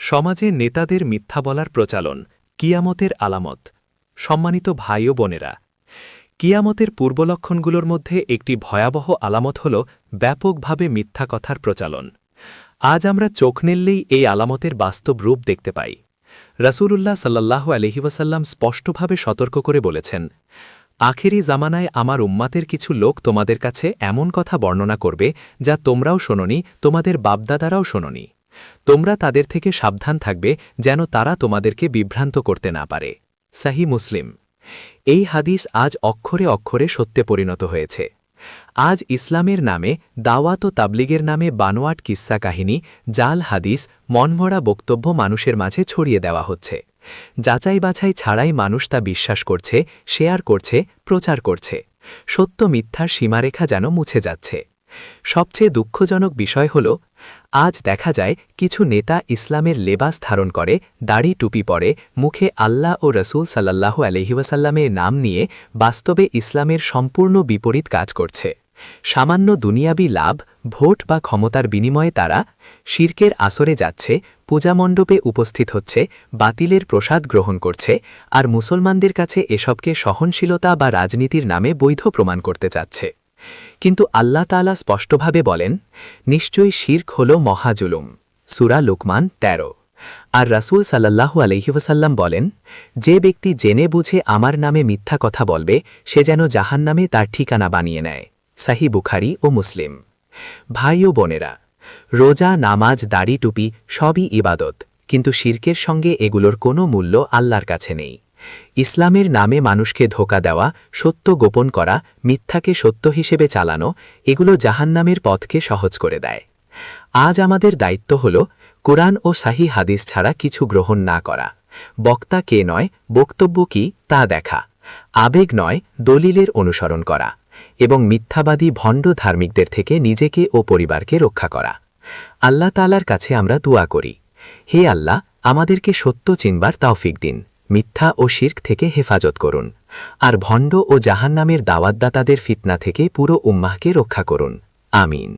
সমাজে নেতাদের মিথ্যা বলার প্রচালন, কিয়ামতের আলামত। সম্মানিত ভাই ও বোনেরা, কিয়ামতের পূর্বলক্ষণগুলোর মধ্যে একটি ভয়াবহ আলামত হল ব্যাপকভাবে মিথ্যা কথার প্রচালন। আজ আমরা চোখ নেললেই এই আলামতের বাস্তব রূপ দেখতে পাই। রাসূলুল্লাহ সাল্লাহ আলহিবাসাল্লাম স্পষ্টভাবে সতর্ক করে বলেছেন, আখেরি জামানায় আমার উম্মাতের কিছু লোক তোমাদের কাছে এমন কথা বর্ণনা করবে যা তোমরাও শোননি, তোমাদের বাপদাদারাও শোননি। তোমরা তাদের থেকে সাবধান থাকবে যেন তারা তোমাদেরকে বিভ্রান্ত করতে না পারে। সাহি মুসলিম, এই হাদিস আজ অক্ষরে অক্ষরে সত্যে পরিণত হয়েছে। আজ ইসলামের নামে, দাওয়াত ও তাবলিগের নামে বানোয়াট কিস্সা কাহিনী, জাল হাদিস, মনমরা বক্তব্য মানুষের মাঝে ছড়িয়ে দেওয়া হচ্ছে। যাচাই বাছাই ছাড়াই মানুষ তা বিশ্বাস করছে, শেয়ার করছে, প্রচার করছে। সত্য মিথ্যার সীমারেখা যেন মুছে যাচ্ছে। সবচেয়ে দুঃখজনক বিষয় হল, আজ দেখা যায় কিছু নেতা ইসলামের লেবাস ধারণ করে, দাড়ি টুপি পরে, মুখে আল্লাহ ও রসুল সাল্লাহ আলহিবাসাল্লামের নাম নিয়ে বাস্তবে ইসলামের সম্পূর্ণ বিপরীত কাজ করছে। সামান্য দুনিয়াবি লাভ, ভোট বা ক্ষমতার বিনিময়ে তারা শির্কের আসরে যাচ্ছে পূজামণ্ডপে উপস্থিত হচ্ছে, বাতিলের প্রসাদ গ্রহণ করছে, আর মুসলমানদের কাছে এসবকে সহনশীলতা বা রাজনীতির নামে বৈধ প্রমাণ করতে চাচ্ছে। কিন্তু আল্লাহ তালা স্পষ্টভাবে বলেন, নিশ্চয়ই শির্ক হল মহাজুলুম, সুরা লোকমান ১৩ আর রাসূল সাল্লাল্লাহু আলহিউসাল্লাম বলেন, যে ব্যক্তি জেনে বুঝে আমার নামে মিথ্যা কথা বলবে, সে যেন জাহান নামে তার ঠিকানা বানিয়ে নেয়। সাহি বুখারি ও মুসলিম। ভাই ও বোনেরা, রোজা, নামাজ, দাড়ি, টুপি সবই ইবাদত, কিন্তু শির্কের সঙ্গে এগুলোর কোনো মূল্য আল্লাহর কাছে নেই। ইসলামের নামে মানুষকে ধোকা দেওয়া, সত্য গোপন করা, মিথ্যাকে সত্য হিসেবে চালানো, এগুলো জাহান্নামের পথকে সহজ করে দেয়। আজ আমাদের দায়িত্ব হল, কোরআন ও সাহি হাদিস ছাড়া কিছু গ্রহণ না করা। বক্তা কে নয়, বক্তব্য কি, তা দেখা। আবেগ নয়, দলিলের অনুসরণ করা। এবং মিথ্যাবাদী ভণ্ড ধার্মিকদের থেকে নিজেকে ও পরিবারকে রক্ষা করা। আল্লাহ তালার কাছে আমরা দোয়া করি। হে আল্লাহ, আমাদেরকে সত্য চিনবার তাওফিক দিন। মিথ্যা ও শির্ক থেকে হেফাজত করুন। আর ভণ্ড ও জাহান্নামের দাওয়াতদাতাদের ফিতনা থেকে পুরো উম্মাহকে রক্ষা করুন। আমিন।